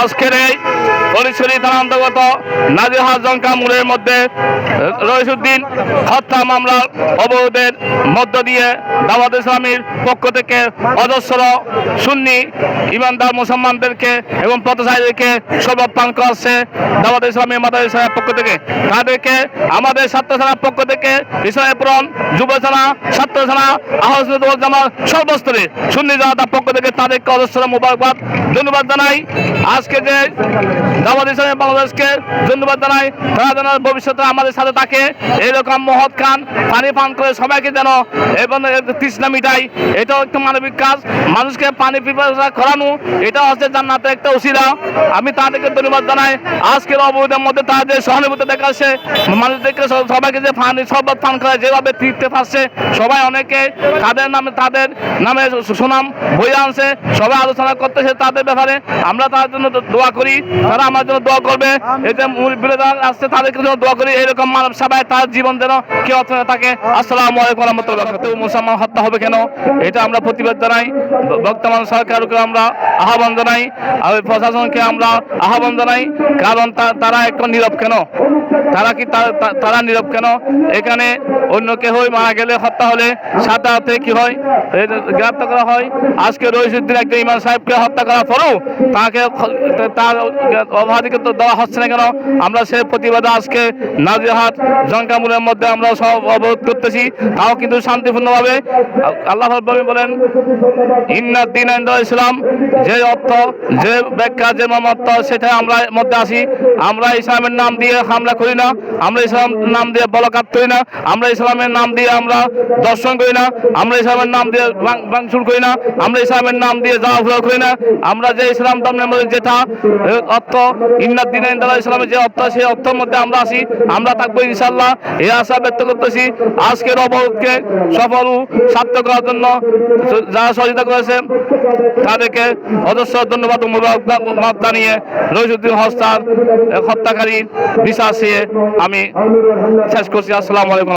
আজকের এই পরিচরি থানা অন্তর্গত নাজিরহাট জঙ্কা মোড়ের মধ্যে রইসুদ্দিন হত্যা মামলার অবরোধের মধ্য দিয়ে দাওয়াত ইসলামীর পক্ষ থেকে অজস্র সুন্নি ইমানদার মুসলমানদেরকে এবং পথচারীদেরকে সবক পান করাচ্ছে দাওয়াত ইসলামী মাদার ইসলামের পক্ষ থেকে। তাদেরকে আমাদের ছাত্র সেনার পক্ষ থেকে ইসলামী পুরন যুব সেনা ছাত্র সেনা আহ্বাদ জামার সর্বস্তরে সুন্নি জনতার পক্ষ থেকে তাদেরকে অজস্র মোবারকবাদ ধন্যবাদ জানাই। আজকে যে দাওয়াত ইসলামী বাংলাদেশকে ধন্যবাদ জানাই, তারা যেন ভবিষ্যতে আমাদের সাথে থাকে। এরকম মহৎ খান পানি পান করে সবাইকে যেন এবং তৃষ্ণা মিটাই এটাও একটা মানবিক কাজ। মানুষকে পানি পিপাসা করানো এটা হচ্ছে জান্নাতের একটা উসিলা আমি তাদেরকে ধন্যবাদ জানাই। আজকের অবরোধের মধ্যে তাদের সহানুভূতি দেখাচ্ছে, মানুষদেরকে সবাইকে যে পানি সর্বত পান করে যেভাবে তৃপ্তি পাচ্ছে সবাই অনেকে তাদের নামে তাদের নামে সুনাম বই আনছে, সবাই আলোচনা করতেছে, তাদের ব্যাপারে আমরা তাদের জন্য দোয়া করি, তারা আমার জন্য দোয়া করবে। যে বিরোধী আসছে, তাদেরকে জন্য দোয়া করি, এরকম মানব সবাই তার জীবন যেন কেউ অর্থনে থাকে। আসসালামু আলাইকুম রহমতুল্লাহ মুসলমান হত্যা হবে কেন? এটা আমরা প্রতিবাদ জানাই। বর্তমান সরকারকে আমরা আহ্বান জানাই। আর প্রশাসনকে আমরা আহ্বান জানাই। কারণ তারা একটু নীরব কেন? তারা কি তারা নীরব কেন? এখানে অন্য কেহই মারা গেলে হত্যা হলে সাথে কি হয়? গ্রেপ্তার করা হয়। আজকে রহিসুদ্দিন একটা ইমাম সাহেবকে হত্যা করার পরেও তাকে তার অবাধিকার তো দেওয়া হচ্ছে না কেন? আমরা সে প্রতিবাদে আজকে নাজিরহাট জঙ্কামুলের মধ্যে আমরা সব অবরোধ করতেছি। তাও কিন্তু শান্তিপূর্ণভাবে। আল্লাহ বলেন ইন্নাদ দিন ইসলাম, যে অর্থ, যে ব্যাখ্যা, যে মমত্ব সেটা আমরা মধ্যে আসি আমরা ইসলামের নাম দিয়ে হামলা করি না, আমরা ইসলাম নাম দিয়ে বলকাত করি না, আমরা ইসলামের নাম দিয়ে আমরা দর্শন করি না, আমরা ইসলামের নাম দিয়ে ভাঙচুর করি না, আমরা ইসলামের নাম দিয়ে যাওয়া করি না, আমরা যে ইসলাম ধর্মের মধ্যে যেটা অর্থ ইন্নাদ দিন ইসলামের যে অর্থ, সেই অর্থের মধ্যে আমরা আসি আমরা থাকব ইনশাল্লাহ এই আশা ব্যক্ত করতেছি আজকের অবরোধকে সফল সার্থক করার জন্য যারা সহযোগিতা করেছে তাদেরকে অজস্র ধন্যবাদ ও জানিয়ে রহিসুদ্দিন হস্তার হত্যাকারী বিশ্বাস আমি শেষ করছি। আসসালামু আলাইকুম।